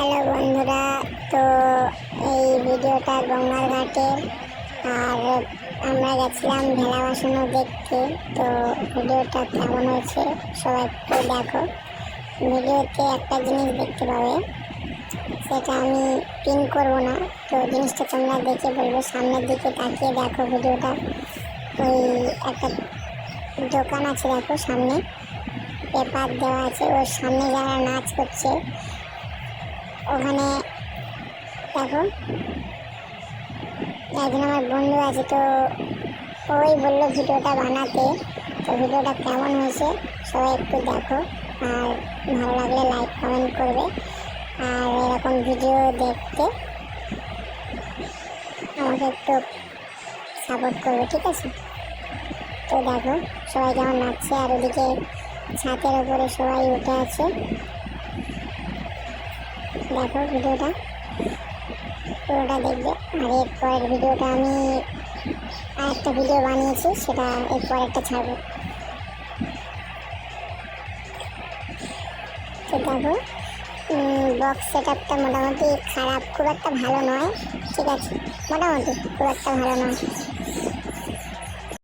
Hello বন্ধুরা, তো এই ভিডিওটা গঙ্গার ঘাটের আর আমরা গেছিলাম ভেলা বাসনও দেখতে, তো ভিডিওটা কেমন হয়েছে সবাই একটু দেখো। ভিডিওতে একটা জিনিস দেখতে পাবে, সেটা আমি পিন করব না, তো জিনিসটা তোমরা দেখে বলব, সামনের দিকে তাকিয়ে দেখো ভিডিওটা। ওই একটা দোকান আছে দেখো সামনে, পেপার দেওয়া আছে, ওর সামনে যারা নাচ করছে ওখানে দেখো একজন আমার বন্ধু আছে তো ওই বলল ভিডিওটা বানাতে। তো ভিডিওটা কেমন হয়েছে সবাই একটু দেখো, আর ভালো লাগলে লাইক কমেন্ট করবে। আর এরকম ভিডিও দেখতে আমাকে একটু সাপোর্ট করবে, ঠিক আছে? তো দেখো, সবাই কেমন নাচছে আর ওদিকে ছাতের ওপরে সবাই উঠে আছে। দেখো ভিডিওটা। পুরোটা দেখবে। আর এরপরের ভিডিওটা আমি আরেকটা ভিডিও বানিয়েছি, সেটা এরপর একটা ছাড়বো। তো দেখো বক্স সেট আপটা মোটামুটি খারাপ, খুব একটা ভালো নয়। ঠিক আছে, মোটামুটি খুব একটা ভালো নয়।